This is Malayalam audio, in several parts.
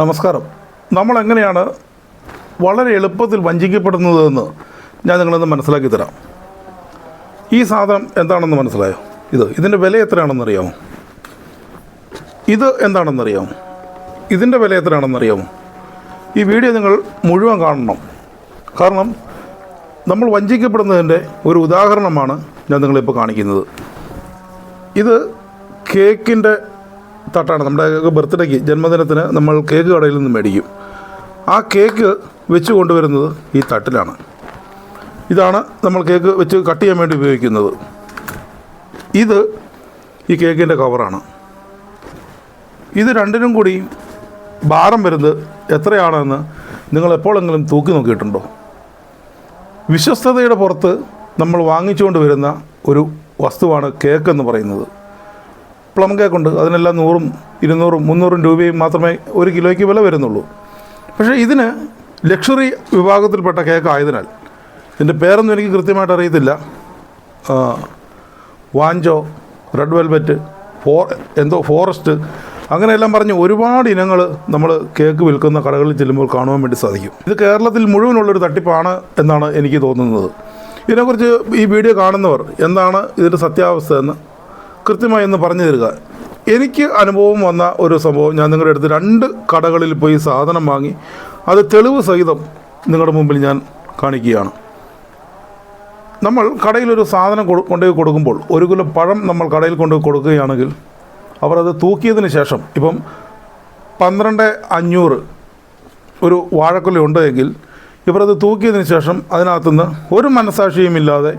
നമസ്കാരം. നമ്മൾ എങ്ങനെയാണ് വളരെ എളുപ്പത്തിൽ വഞ്ചിക്കപ്പെടുന്നതെന്ന് ഞാൻ നിങ്ങളൊന്ന് മനസ്സിലാക്കി തരാം. ഈ സാധനം എന്താണെന്ന് മനസ്സിലായോ? ഇത് ഇതിന്റെ വില എത്രയാണെന്നറിയാമോ ഇത് എന്താണെന്നറിയാമോ ഇതിന്റെ വില എത്രയാണെന്നറിയാമോ ഈ വീഡിയോ നിങ്ങൾ മുഴുവൻ കാണണം. കാരണം നമ്മൾ വഞ്ചിക്കപ്പെടുന്നതിന്റെ ഒരു ഉദാഹരണമാണ് ഞാൻ നിങ്ങളിപ്പോൾ കാണിക്കുന്നത്. ഇത് കേക്കിന്റെ തട്ടാണ്. നമ്മുടെ ബർത്ത്ഡേക്ക് ജന്മദിനത്തിന് നമ്മൾ കേക്ക് കടയിൽ നിന്ന് മേടിക്കും. ആ കേക്ക് വെച്ച് കൊണ്ടുവരുന്നത് ഈ തട്ടിലാണ്. ഇതാണ് നമ്മൾ കേക്ക് വെച്ച് കട്ട് ചെയ്യാൻ വേണ്ടി ഉപയോഗിക്കുന്നത്. ഇത് ഈ കേക്കിന്റെ കവറാണ്. ഇത് രണ്ടിനും കൂടി ഭാരം വരുന്നത് എത്രയാണെന്ന് നിങ്ങൾ എപ്പോഴെങ്കിലും തൂക്കി നോക്കിയിട്ടുണ്ടോ? വിശ്വസ്തതയുടെ പുറത്ത് നമ്മൾ വാങ്ങിച്ചുകൊണ്ട് വരുന്ന ഒരു വസ്തുവാണ് കേക്ക് എന്ന് പറയുന്നത്. പ്ലം കേക്കുണ്ട് അതിനെല്ലാം നൂറും ഇരുന്നൂറും മുന്നൂറും രൂപയും മാത്രമേ ഒരു കിലോയ്ക്ക് വില വരുന്നുള്ളൂ. പക്ഷേ ഇതിന് ലക്ഷറി വിഭാഗത്തിൽപ്പെട്ട കേക്ക് ആയതിനാൽ ഇതിന്റെ പേരൊന്നും എനിക്ക് കൃത്യമായിട്ട് അറിയത്തില്ല. വാഞ്ചോ റെഡ് വെൽവെറ്റ് ഫോ എന്തോ ഫോറസ്റ്റ് അങ്ങനെയെല്ലാം പറഞ്ഞ് ഒരുപാട് ഇനങ്ങൾ നമ്മൾ കേക്ക് വിൽക്കുന്ന കടകളിൽ ചെല്ലുമ്പോൾ കാണുവാൻ വേണ്ടി സാധിക്കും. ഇത് കേരളത്തിൽ മുഴുവനുള്ളൊരു തട്ടിപ്പാണ് എന്നാണ് എനിക്ക് തോന്നുന്നത്. ഇതിനെക്കുറിച്ച് ഈ വീഡിയോ കാണുന്നവർ എന്താണ് ഇതിന്റെ സത്യാവസ്ഥ എന്ന് കൃത്യമായി ഒന്ന് പറഞ്ഞു തരിക. എനിക്ക് അനുഭവം വന്ന ഒരു സംഭവം ഞാൻ നിങ്ങളുടെ അടുത്ത് രണ്ട് കടകളിൽ പോയി സാധനം വാങ്ങി അത് തെളിവ് സഹിതം നിങ്ങളുടെ മുമ്പിൽ ഞാൻ കാണിക്കുകയാണ്. നമ്മൾ കടയിലൊരു സാധനം കൊണ്ടുപോയി കൊടുക്കുമ്പോൾ ഒരു കിലോ പഴം നമ്മൾ കടയിൽ കൊണ്ടുപോയി കൊടുക്കുകയാണെങ്കിൽ അവർ അത് തൂക്കിയതിന് ശേഷം ഇപ്പം പന്ത്രണ്ട് അഞ്ഞൂറ് ഒരു വാഴക്കൊല ഉണ്ടെങ്കിൽ ഇവർ അത് തൂക്കിയതിന് ശേഷം അതിനകത്തുനിന്ന് ഒരു മനസാക്ഷിയും ഇല്ലാതെ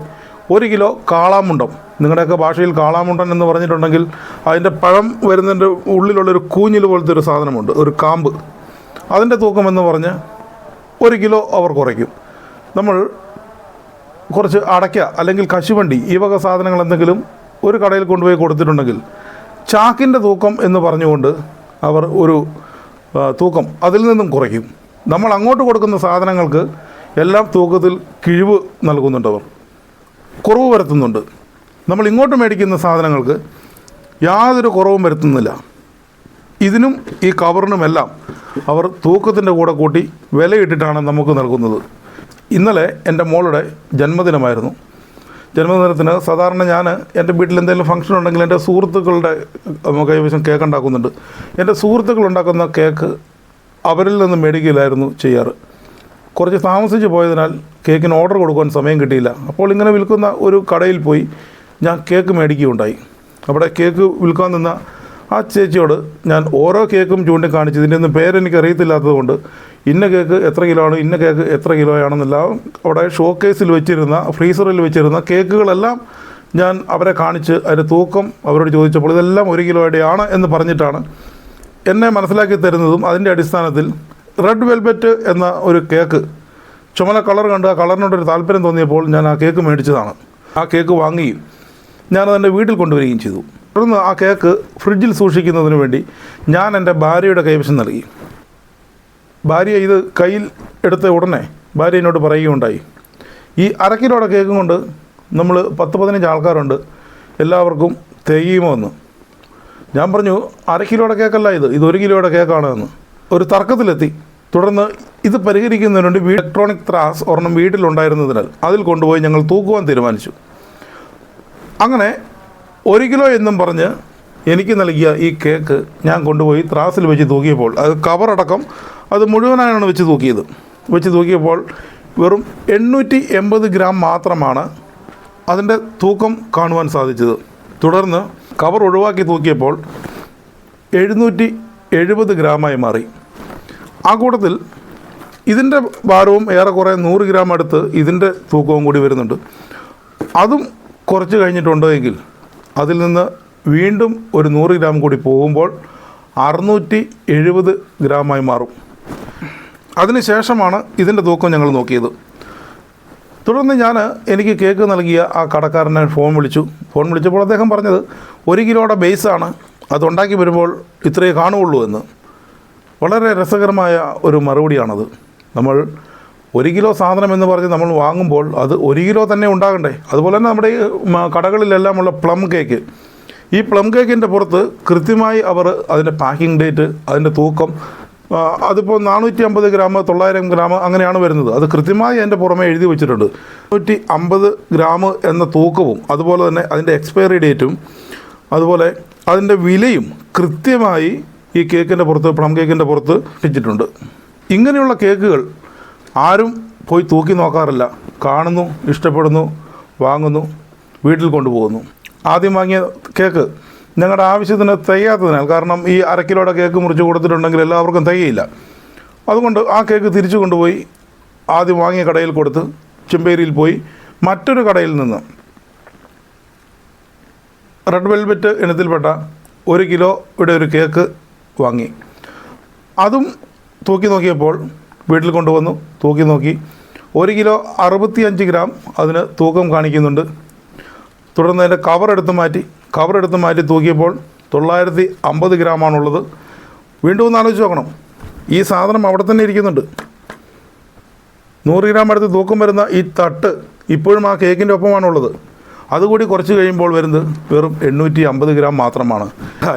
ഒരു കിലോ കാളാമുണ്ടം. നിങ്ങളുടെയൊക്കെ ഭാഷയിൽ കാളാമുണ്ടൻ എന്ന് പറഞ്ഞിട്ടുണ്ടെങ്കിൽ അതിന്റെ പഴം വരുന്നതിന്റെ ഉള്ളിലുള്ളൊരു കൂഞ്ഞിൽ പോലത്തെ ഒരു സാധനമുണ്ട് ഒരു കാമ്പ്. അതിന്റെ തൂക്കം എന്ന് പറഞ്ഞ് ഒരു കിലോ അവർ കുറയ്ക്കും. നമ്മൾ കുറച്ച് അടയ്ക്ക അല്ലെങ്കിൽ കശുവണ്ടി ഈ വക സാധനങ്ങൾ എന്തെങ്കിലും ഒരു കടയിൽ കൊണ്ടുപോയി കൊടുത്തിട്ടുണ്ടെങ്കിൽ ചാക്കിന്റെ തൂക്കം എന്ന് പറഞ്ഞുകൊണ്ട് അവർ ഒരു തൂക്കം അതിൽ നിന്നും കുറയ്ക്കും. നമ്മൾ അങ്ങോട്ട് കൊടുക്കുന്ന സാധനങ്ങൾക്ക് എല്ലാം തൂക്കത്തിൽ കിഴിവ് നൽകുന്നുണ്ട് അവർ കുറവ് വരുത്തുന്നുണ്ട്. നമ്മൾ ഇങ്ങോട്ട് മേടിക്കുന്ന സാധനങ്ങൾക്ക് യാതൊരു കുറവും വരുത്തുന്നില്ല. ഇതിനും ഈ കവറിനുമെല്ലാം അവർ തൂക്കത്തിന്റെ കൂടെ കൂട്ടി വിലയിട്ടിട്ടാണ് നമുക്ക് നൽകുന്നത്. ഇന്നലെ എന്റെ മോളുടെ ജന്മദിനമായിരുന്നു. ജന്മദിനത്തിന് സാധാരണ ഞാൻ എന്റെ വീട്ടിൽ എന്തെങ്കിലും ഫംഗ്ഷൻ ഉണ്ടെങ്കിൽ എന്റെ സുഹൃത്തുക്കളുടെ കൈവശം കേക്ക് ഉണ്ടാക്കുന്നുണ്ട്. എന്റെ സുഹൃത്തുക്കൾ ഉണ്ടാക്കുന്ന കേക്ക് അവരിൽ നിന്ന് മേടിക്കലായിരുന്നു ചെയ്യാറ്. കുറച്ച് താമസിച്ച് പോയതിനാൽ കേക്കിന് ഓർഡർ കൊടുക്കാൻ സമയം കിട്ടിയില്ല. അപ്പോൾ ഇങ്ങനെ വിൽക്കുന്ന ഒരു കടയിൽ പോയി ഞാൻ കേക്ക് മേടിക്കുകയുണ്ടായി. അവിടെ കേക്ക് വിൽക്കാൻ നിന്ന ആ ചേച്ചിയോട് ഞാൻ ഓരോ കേക്കും ചൂണ്ടിക്കാണിച്ച് ഇതിന്റെ ഒന്നും പേരെനിക്ക് അറിയത്തില്ലാത്തതുകൊണ്ട് ഇന്ന കേക്ക് എത്ര കിലോ ആണ് ഇന്ന കേക്ക് എത്ര കിലോ ആണെന്നെല്ലാം അവിടെ ഷോക്കേസിൽ വെച്ചിരുന്ന ഫ്രീസറിൽ വെച്ചിരുന്ന കേക്കുകളെല്ലാം ഞാൻ അവരെ കാണിച്ച് അതിന്റെ തൂക്കം അവരോട് ചോദിച്ചപ്പോൾ ഇതെല്ലാം ഒരു കിലോയുടെയാണ് എന്ന് പറഞ്ഞിട്ടാണ് എന്നെ മനസ്സിലാക്കി തരുന്നതും അതിന്റെ അടിസ്ഥാനത്തിൽ റെഡ് വെൽവെറ്റ് എന്ന ഒരു കേക്ക്. ചുമല കളർ കണ്ട് ആ കളറിനോടൊരു താല്പര്യം തോന്നിയപ്പോൾ ഞാൻ ആ കേക്ക് മേടിച്ചതാണ്. ആ കേക്ക് വാങ്ങി ഞാനത് എന്റെ വീട്ടിൽ കൊണ്ടുവരികയും ചെയ്തു. തുടർന്ന് ആ കേക്ക് ഫ്രിഡ്ജിൽ സൂക്ഷിക്കുന്നതിന് വേണ്ടി ഞാൻ എന്റെ ഭാര്യയുടെ കൈവശം നൽകി. ഭാര്യ ഇത് കയ്യിൽ എടുത്ത ഉടനെ ഭാര്യ എന്നോട് പറയുകയുണ്ടായി. ഈ അരക്കിലോടെ കേക്കും കൊണ്ട് നമ്മൾ പത്ത് പതിനഞ്ച് ആൾക്കാരുണ്ട്. എല്ലാവർക്കും തികയുമോ എന്ന്. ഞാൻ പറഞ്ഞു അര കേക്കല്ല ഇത്. ഇത് ഒരു കിലോയുടെ കേക്കാണ് എന്ന്. ഒരു തർക്കത്തിലെത്തി. തുടർന്ന് ഇത് പരിഹരിക്കുന്നതിന് വേണ്ടി ഇലക്ട്രോണിക് ത്രാസ് ഒരെണ്ണം വീട്ടിലുണ്ടായിരുന്നതിനാൽ അതിൽ കൊണ്ടുപോയി ഞങ്ങൾ തൂക്കുവാൻ തീരുമാനിച്ചു. അങ്ങനെ ഒരു കിലോ എന്നും പറഞ്ഞ് എനിക്ക് നൽകിയ ഈ കേക്ക് ഞാൻ കൊണ്ടുപോയി ത്രാസിൽ വെച്ച് തൂക്കിയപ്പോൾ അത് കവറടക്കം അത് മുഴുവനായാണ് വെച്ച് തൂക്കിയത്. വെച്ച് തൂക്കിയപ്പോൾ വെറും എണ്ണൂറ്റി എൺപത് ഗ്രാം മാത്രമാണ് അതിന്റെ തൂക്കം കാണുവാൻ സാധിച്ചത്. തുടർന്ന് കവർ ഒഴിവാക്കി തൂക്കിയപ്പോൾ എഴുന്നൂറ്റി എഴുപത് ഗ്രാമായി മാറി. ആ കൂട്ടത്തിൽ ഇതിന്റെ ഭാരവും ഏറെക്കുറെ നൂറ് ഗ്രാം അടുത്ത് ഇതിന്റെ തൂക്കവും കൂടി വരുന്നുണ്ട്. അതും കുറച്ച് കഴിഞ്ഞിട്ടുണ്ട് എങ്കിൽ അതിൽ നിന്ന് വീണ്ടും ഒരു നൂറ് ഗ്രാം കൂടി പോകുമ്പോൾ അറുന്നൂറ്റി എഴുപത് ഗ്രാമായി മാറും. അതിനുശേഷമാണ് ഇതിന്റെ തൂക്കം ഞങ്ങൾ നോക്കിയത്. തുടർന്ന് ഞാൻ എനിക്ക് കേക്ക് നൽകിയ ആ കടക്കാരനെ ഫോൺ വിളിച്ചു. ഫോൺ വിളിച്ചപ്പോൾ അദ്ദേഹം പറഞ്ഞത് ഒരു കിലോയുടെ ബേസാണ് അതുണ്ടാക്കി വരുമ്പോൾ ഇത്രയേ കാണുകയുള്ളൂ എന്ന്. വളരെ രസകരമായ ഒരു മറുപടിയാണത്. നമ്മൾ ഒരു കിലോ സാധനം എന്ന് പറഞ്ഞ് നമ്മൾ വാങ്ങുമ്പോൾ അത് ഒരു കിലോ തന്നെ ഉണ്ടാകണ്ടേ? അതുപോലെ തന്നെ നമ്മുടെ ഈ ഉള്ള കടകളിലെല്ലാമുള്ള പ്ലം കേക്ക്. ഈ പ്ലം കേക്കിന്റെ പുറത്ത് കൃത്യമായി അവർ അതിന്റെ പാക്കിംഗ് ഡേറ്റ് അതിന്റെ തൂക്കം അതിപ്പോൾ നാനൂറ്റി അമ്പത് ഗ്രാം തൊള്ളായിരം ഗ്രാം അങ്ങനെയാണ് വരുന്നത്. അത് കൃത്യമായി അതിന്റെ പുറമെ എഴുതി വെച്ചിട്ടുണ്ട്. നൂറ്റി അമ്പത് ഗ്രാം എന്ന തൂക്കവും അതുപോലെ തന്നെ അതിന്റെ എക്സ്പയറി ഡേറ്റും അതുപോലെ അതിന്റെ വിലയും കൃത്യമായി ഈ കേക്കിന്റെ പുറത്ത് പ്ലം കേക്കിന്റെ പുറത്ത് ഇട്ടിട്ടുണ്ട്. ഇങ്ങനെയുള്ള കേക്കുകൾ ആരും പോയി തൂക്കി നോക്കാറില്ല. കാണുന്നു ഇഷ്ടപ്പെടുന്നു വാങ്ങുന്നു വീട്ടിൽ കൊണ്ടുപോകുന്നു. ആദ്യം വാങ്ങിയ കേക്ക് ഞങ്ങളുടെ ആവശ്യത്തിന് തികയാത്തതിനാൽ കാരണം ഈ അരക്കിലോടെ കേക്ക് മുറിച്ച് കൊടുത്തിട്ടുണ്ടെങ്കിൽ എല്ലാവർക്കും തികയില്ല അതുകൊണ്ട് ആ കേക്ക് തിരിച്ചു കൊണ്ടുപോയി ആദ്യം വാങ്ങിയ കടയിൽ കൊടുത്ത് ചെമ്പേരിയിൽ പോയി മറ്റൊരു കടയിൽ നിന്ന് റെഡ് വെൽവെറ്റ് ഇനത്തിൽപ്പെട്ട ഒരു കിലോയുടെ ഒരു കേക്ക് വാങ്ങി. അതും തൂക്കി നോക്കിയപ്പോൾ വീട്ടിൽ കൊണ്ടുവന്നു. തൂക്കി നോക്കി. ഒരു കിലോ അറുപത്തിയഞ്ച് ഗ്രാം അതിന് തൂക്കം കാണിക്കുന്നുണ്ട്. തുടർന്ന് അതിന്റെ കവർ എടുത്ത് മാറ്റി. കവർ എടുത്ത് മാറ്റി തൂക്കിയപ്പോൾ തൊള്ളായിരത്തി അമ്പത് ഗ്രാമാണുള്ളത് വീണ്ടും ഒന്ന് ആലോചിച്ച് നോക്കണം. ഈ സാധനം അവിടെ തന്നെ ഇരിക്കുന്നുണ്ട്. നൂറ് ഗ്രാം അടുത്ത് തൂക്കം വരുന്ന ഈ തട്ട് ഇപ്പോഴും ആ കേക്കിന്റെ ഒപ്പമാണുള്ളത്. അതുകൂടി കുറച്ച് കഴിയുമ്പോൾ വരുന്നത് വെറും എണ്ണൂറ്റി അമ്പത് ഗ്രാം മാത്രമാണ്.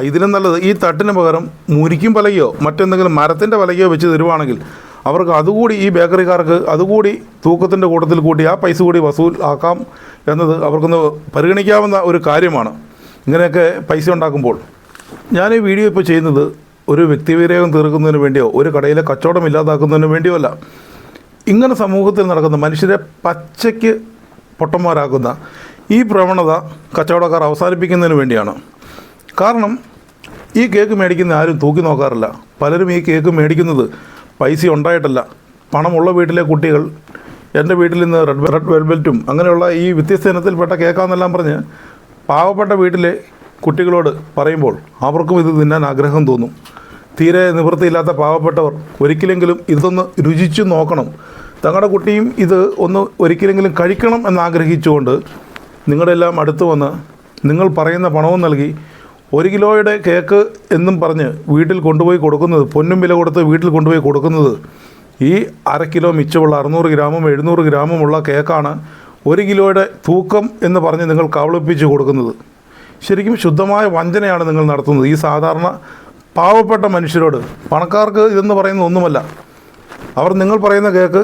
ഇതിനും നല്ലത് ഈ തട്ടിന് പകരം മുരിക്കും പലകയോ മറ്റെന്തെങ്കിലും മരത്തിന്റെ പലകയോ വെച്ച് തരുവാണെങ്കിൽ അവർക്ക് അതുകൂടി ഈ ബേക്കറിക്കാർക്ക് അതുകൂടി തൂക്കത്തിന്റെ കൂട്ടത്തിൽ കൂട്ടി ആ പൈസ കൂടി വസൂൽ ആക്കാം എന്നത് അവർക്കൊന്ന് പരിഗണിക്കാവുന്ന ഒരു കാര്യമാണ്. ഇങ്ങനെയൊക്കെ പൈസ ഉണ്ടാക്കുമ്പോൾ ഞാൻ ഈ വീഡിയോ ഇപ്പോൾ ചെയ്യുന്നത് ഒരു വ്യക്തിവിരേഖം തീർക്കുന്നതിന് വേണ്ടിയോ ഒരു കടയിലെ കച്ചവടം ഇല്ലാതാക്കുന്നതിന് വേണ്ടിയോ അല്ല. ഇങ്ങനെ സമൂഹത്തിൽ നടക്കുന്ന മനുഷ്യരെ പച്ചയ്ക്ക് പൊട്ടന്മാരാക്കുന്ന ഈ പ്രവണത കച്ചവടക്കാർ അവസാനിപ്പിക്കുന്നതിന് വേണ്ടിയാണ്. കാരണം ഈ കേക്ക് മേടിക്കുന്ന ആരും തൂക്കി നോക്കാറില്ല. പലരും ഈ കേക്ക് മേടിക്കുന്നത് പൈസ ഉണ്ടായിട്ടല്ല. പണമുള്ള വീട്ടിലെ കുട്ടികൾ എന്റെ വീട്ടിൽ നിന്ന് റെഡ് റെഡ് വെൽവെൽറ്റും അങ്ങനെയുള്ള ഈ വ്യത്യസ്ത ഇനത്തിൽപ്പെട്ട കേക്കാന്നെല്ലാം പറഞ്ഞ് പാവപ്പെട്ട വീട്ടിലെ കുട്ടികളോട് പറയുമ്പോൾ അവർക്കും ഇത് തിന്നാൻ ആഗ്രഹം തോന്നും. തീരെ നിവൃത്തിയില്ലാത്ത പാവപ്പെട്ടവർ ഒരിക്കലെങ്കിലും ഇതൊന്ന് രുചിച്ചു നോക്കണം. തങ്ങളുടെ കുട്ടിയും ഇത് ഒന്ന് ഒരിക്കലെങ്കിലും കഴിക്കണം എന്നാഗ്രഹിച്ചുകൊണ്ട് നിങ്ങളുടെ എല്ലാം അടുത്ത് വന്ന് നിങ്ങൾ പറയുന്ന പണവും നൽകി ഒരു കിലോയുടെ കേക്ക് എന്നും പറഞ്ഞ് വീട്ടിൽ കൊണ്ടുപോയി കൊടുക്കുന്നത് പൊന്നും വില കൊടുത്ത് വീട്ടിൽ കൊണ്ടുപോയി കൊടുക്കുന്നത് ഈ അര കിലോ മിച്ചമുള്ള അറുന്നൂറ് ഗ്രാമും എഴുന്നൂറ് ഗ്രാമുമുള്ള കേക്കാണ് ഒരു കിലോയുടെ തൂക്കം എന്ന് പറഞ്ഞ് നിങ്ങൾ കവളിപ്പിച്ച് കൊടുക്കുന്നത്. ശരിക്കും ശുദ്ധമായ വഞ്ചനയാണ് നിങ്ങൾ നടത്തുന്നത്. ഈ സാധാരണ പാവപ്പെട്ട മനുഷ്യരോട് പണക്കാർക്ക് ഇതെന്ന് പറയുന്ന ഒന്നുമല്ല. അവർ നിങ്ങൾ പറയുന്ന കേക്ക്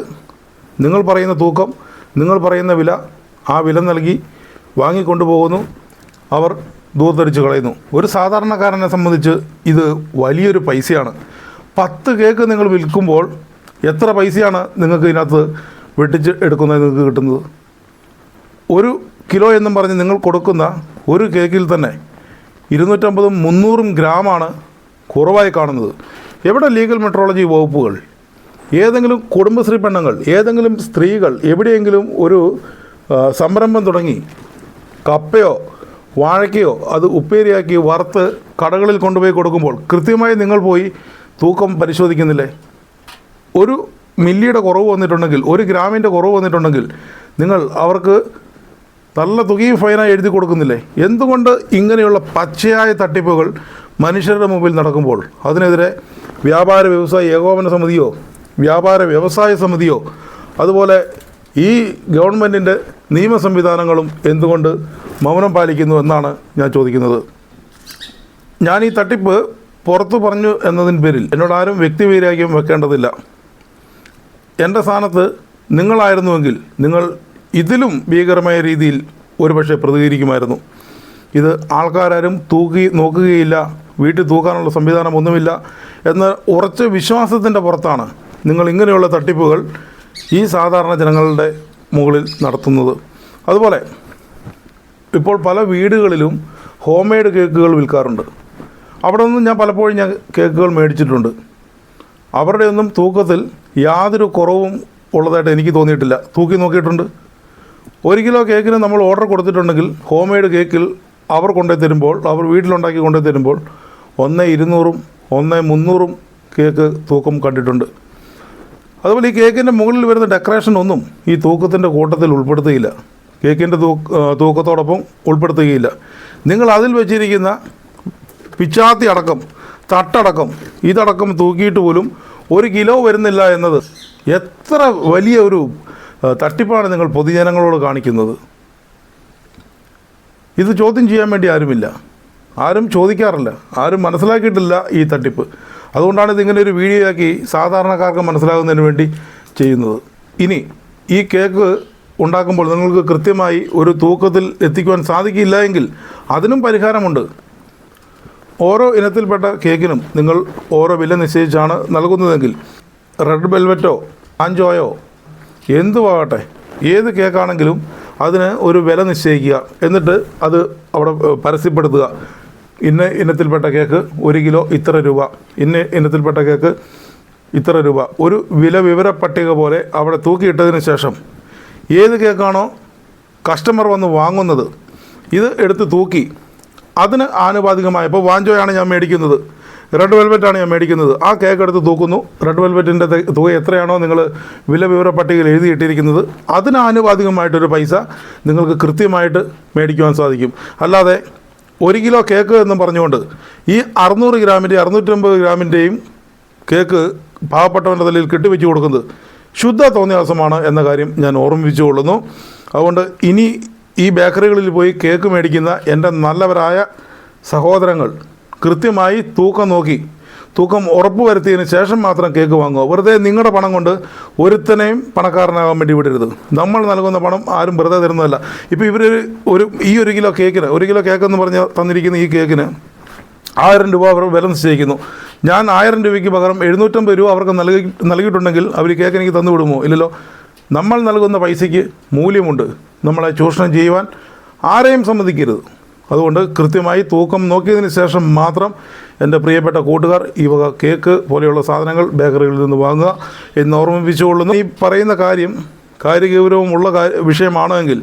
നിങ്ങൾ പറയുന്ന തൂക്കം നിങ്ങൾ പറയുന്ന വില ആ വില നൽകി വാങ്ങിക്കൊണ്ടുപോകുന്നു. അവർ ദൂർധരിച്ച് കളയുന്നു. ഒരു സാധാരണക്കാരനെ സംബന്ധിച്ച് ഇത് വലിയൊരു പൈസയാണ്. പത്ത് കേക്ക് നിങ്ങൾ വിൽക്കുമ്പോൾ എത്ര പൈസയാണ് നിങ്ങൾക്ക് ഇതിനകത്ത് വെട്ടിച്ച് എടുക്കുന്നത് നിങ്ങൾക്ക് കിട്ടുന്നത്? ഒരു കിലോ എന്നും പറഞ്ഞ് നിങ്ങൾ കൊടുക്കുന്ന ഒരു കേക്കിൽ തന്നെ ഇരുന്നൂറ്റമ്പതും മുന്നൂറും ഗ്രാമാണ് കുറവായി കാണുന്നത്. എവിടെ ലീഗൽ മെട്രോളജി വകുപ്പുകൾ? ഏതെങ്കിലും കുടുംബശ്രീ പെണ്ണുങ്ങൾ ഏതെങ്കിലും സ്ത്രീകൾ എവിടെയെങ്കിലും ഒരു സംരംഭം തുടങ്ങി കപ്പയോ വാഴയ്ക്കയോ അത് ഉപ്പേരിയാക്കി വറുത്ത് കടകളിൽ കൊണ്ടുപോയി കൊടുക്കുമ്പോൾ കൃത്യമായി നിങ്ങൾ പോയി തൂക്കം പരിശോധിക്കുന്നില്ലേ? ഒരു മില്ലിയുടെ കുറവ് വന്നിട്ടുണ്ടെങ്കിൽ ഒരു ഗ്രാമിന്റെ കുറവ് വന്നിട്ടുണ്ടെങ്കിൽ നിങ്ങൾ അവർക്ക് നല്ല തുകയും ഫൈനായി എഴുതി കൊടുക്കുന്നില്ലേ? എന്തുകൊണ്ട് ഇങ്ങനെയുള്ള പച്ചയായ തട്ടിപ്പുകൾ മനുഷ്യരുടെ മുമ്പിൽ നടക്കുമ്പോൾ? അതിനെതിരെ വ്യാപാര വ്യവസായ ഏകോപന സമിതിയോ വ്യാപാര വ്യവസായ സമിതിയോ അതുപോലെ ഈ ഗവൺമെന്റിന്റെ നിയമ സംവിധാനങ്ങളും എന്തുകൊണ്ട് മൗനം പാലിക്കുന്നു എന്നാണ് ഞാൻ ചോദിക്കുന്നത്. ഞാൻ ഈ തട്ടിപ്പ് പുറത്തു പറഞ്ഞു എന്നതിന് പേരിൽ എന്നോട് ആരും വ്യക്തിവൈരാഗ്യം വെക്കേണ്ടതില്ല. എന്റെ സ്ഥാനത്ത് നിങ്ങളായിരുന്നുവെങ്കിൽ നിങ്ങൾ ഇതിലും ഭീകരമായ രീതിയിൽ ഒരുപക്ഷെ പ്രതികരിക്കുമായിരുന്നു. ഇത് ആൾക്കാരും തൂക്കി നോക്കുകയില്ല വീട്ടിൽ തൂക്കാനുള്ള സംവിധാനം ഒന്നുമില്ല എന്ന ഉറച്ച വിശ്വാസത്തിന്റെ പുറത്താണ് നിങ്ങൾ ഇങ്ങനെയുള്ള തട്ടിപ്പുകൾ ഈ സാധാരണ ജനങ്ങളുടെ മുകളിൽ നടത്തുന്നത്. അതുപോലെ ഇപ്പോൾ പല വീടുകളിലും ഹോം മെയ്ഡ് കേക്കുകൾ വിൽക്കാറുണ്ട്. അവിടെ നിന്നും ഞാൻ പലപ്പോഴും ഞാൻ കേക്കുകൾ മേടിച്ചിട്ടുണ്ട്. അവരുടെയൊന്നും തൂക്കത്തിൽ യാതൊരു കുറവും ഉള്ളതായിട്ട് എനിക്ക് തോന്നിയിട്ടില്ല. തൂക്കി നോക്കിയിട്ടുണ്ട്. ഒരു കിലോ കേക്കിന് നമ്മൾ ഓർഡർ കൊടുത്തിട്ടുണ്ടെങ്കിൽ ഹോം മെയ്ഡ് കേക്കിൽ അവർ കൊണ്ടുപോയി തരുമ്പോൾ അവർ വീട്ടിലുണ്ടാക്കി കൊണ്ടുപോയി തരുമ്പോൾ ഒന്ന് ഇരുന്നൂറും ഒന്ന് മുന്നൂറും കേക്ക് തൂക്കം കണ്ടിട്ടുണ്ട്. അതുപോലെ ഈ കേക്കിന്റെ മുകളിൽ വരുന്ന ഡെക്കറേഷൻ ഒന്നും ഈ തൂക്കത്തിന്റെ കൂട്ടത്തിൽ ഉൾപ്പെടുത്തുകയില്ല കേക്കിന്റെ തൂക്കത്തോടൊപ്പം ഉൾപ്പെടുത്തുകയില്ല. നിങ്ങൾ അതിൽ വെച്ചിരിക്കുന്ന പിച്ചാത്തി അടക്കം തട്ടടക്കം ഇതടക്കം തൂക്കിയിട്ട് പോലും ഒരു കിലോ വരുന്നില്ല എന്നത് എത്ര വലിയ ഒരു തട്ടിപ്പാണ് നിങ്ങൾ പൊതുജനങ്ങളോട് കാണിക്കുന്നത്. ഇത് ചോദ്യം ചെയ്യാൻ വേണ്ടി ആരുമില്ല. ആരും ചോദിക്കാറില്ല. ആരും മനസ്സിലാക്കിയിട്ടില്ല ഈ തട്ടിപ്പ്. അതുകൊണ്ടാണ് ഇതിങ്ങനെ ഒരു വീഡിയോ ആക്കി സാധാരണക്കാർക്ക് മനസ്സിലാകുന്നതിന് വേണ്ടി ചെയ്യുന്നത്. ഇനി ഈ കേക്ക് ഉണ്ടാക്കുമ്പോൾ നിങ്ങൾക്ക് കൃത്യമായി ഒരു തൂക്കത്തിൽ എത്തിക്കുവാൻ സാധിക്കില്ല എങ്കിൽ അതിനും പരിഹാരമുണ്ട്. ഓരോ ഇനത്തിൽപ്പെട്ട കേക്കിനും നിങ്ങൾ ഓരോ വില നിശ്ചയിച്ചാണ് നൽകുന്നതെങ്കിൽ റെഡ് വെൽവെറ്റോ അഞ്ചോയോ എന്തുവാകട്ടെ ഏത് കേക്കാണെങ്കിലും അതിന് ഒരു വില നിശ്ചയിക്കുക. എന്നിട്ട് അത് അവിടെ പരസ്യപ്പെടുത്തുക. ഇന്ന ഇനത്തിൽപ്പെട്ട കേക്ക് ഒരു കിലോ ഇത്ര രൂപ. ഇന്ന ഇനത്തിൽപ്പെട്ട കേക്ക് ഇത്ര രൂപ. ഒരു വില വിവര പട്ടിക പോലെ അവിടെ തൂക്കിയിട്ടതിന് ശേഷം ഏത് കേക്കാണോ കസ്റ്റമർ വന്ന് വാങ്ങുന്നത്? ഇത് എടുത്ത് തൂക്കി. അതിന് ആനുപാതികമായ ഇപ്പോൾ വാഞ്ചോയാണ് ഞാൻ മേടിക്കുന്നത്. റെഡ് വെൽവെറ്റാണ് ഞാൻ മേടിക്കുന്നത്. ആ കേക്ക് എടുത്ത് തൂക്കുന്നു. റെഡ് വെൽവെറ്റിന്റെ തുക എത്രയാണോ നിങ്ങൾ വില വിവര പട്ടികയിൽ എഴുതിയിട്ടിരിക്കുന്നത്. അതിന് ആനുപാതികമായിട്ടൊരു പൈസ നിങ്ങൾക്ക് കൃത്യമായിട്ട് മേടിക്കുവാൻ സാധിക്കും. അല്ലാതെ ഒരു കിലോ കേക്ക് എന്ന് പറഞ്ഞുകൊണ്ട് ഈ അറുന്നൂറ് ഗ്രാമിന്റെയും അറുന്നൂറ്റമ്പത് ഗ്രാമിന്റെയും കേക്ക് പാവപ്പെട്ടവന്റെ തലയിൽ കെട്ടിവെച്ച് കൊടുക്കുന്നത് ശുദ്ധ തോന്നിയാസമാണ് എന്ന കാര്യം ഞാൻ ഓർമ്മിപ്പിച്ചു കൊള്ളുന്നു. അതുകൊണ്ട് ഇനി ഈ ബേക്കറികളിൽ പോയി കേക്ക് മേടിക്കുന്ന എന്റെ നല്ലവരായ സഹോദരങ്ങൾ കൃത്യമായി തൂക്കം നോക്കി തൂക്കം ഉറപ്പ് വരുത്തിയതിന് ശേഷം മാത്രം കേക്ക് വാങ്ങുക. വെറുതെ നിങ്ങളുടെ പണം കൊണ്ട് ഒരുത്തനെയും പണക്കാരനാകാൻ വേണ്ടി വിടരുത്. നമ്മൾ നൽകുന്ന പണം ആരും വെറുതെ തരുന്നതല്ല. ഇപ്പോൾ ഇവർ ഒരു ഈ ഒരു കിലോ കേക്കിന് ഒരു കിലോ കേക്ക് എന്ന് പറഞ്ഞ് തന്നിരിക്കുന്ന ഈ കേക്കിന് ആയിരം രൂപ അവർ വില നിശ്ചയിക്കുന്നു ഞാൻ ആയിരം രൂപയ്ക്ക് പകരം എഴുന്നൂറ്റമ്പത് രൂപ അവർക്ക് നൽകി നൽകിയിട്ടുണ്ടെങ്കിൽ അവർ കേക്ക് എനിക്ക് തന്നു വിടുമോ? ഇല്ലല്ലോ. നമ്മൾ നൽകുന്ന പൈസയ്ക്ക് മൂല്യമുണ്ട്. നമ്മളെ ചൂഷണം ചെയ്യുവാൻ ആരെയും സമ്മതിക്കരുത്. അതുകൊണ്ട് കൃത്യമായി തൂക്കം നോക്കിയതിന് ശേഷം മാത്രം എന്റെ പ്രിയപ്പെട്ട കൂട്ടുകാർ ഈ വക കേക്ക് പോലെയുള്ള സാധനങ്ങൾ ബേക്കറികളിൽ നിന്ന് വാങ്ങുക എന്ന് ഓർമ്മിപ്പിച്ചുകൊള്ളുന്നു. ഈ പറയുന്ന കാര്യം കാര്യഗൗരവമുള്ള വിഷയമാണെങ്കിൽ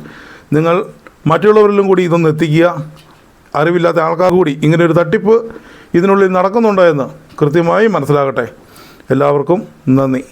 നിങ്ങൾ മറ്റുള്ളവരിലും കൂടി ഇതൊന്ന് എത്തിക്കുക. അറിവില്ലാത്ത ആൾക്കാർ കൂടി ഇങ്ങനെ ഒരു തട്ടിപ്പ് ഇതിനുള്ളിൽ നടക്കുന്നുണ്ടോ എന്ന് കൃത്യമായി മനസ്സിലാകട്ടെ. എല്ലാവർക്കും നന്ദി.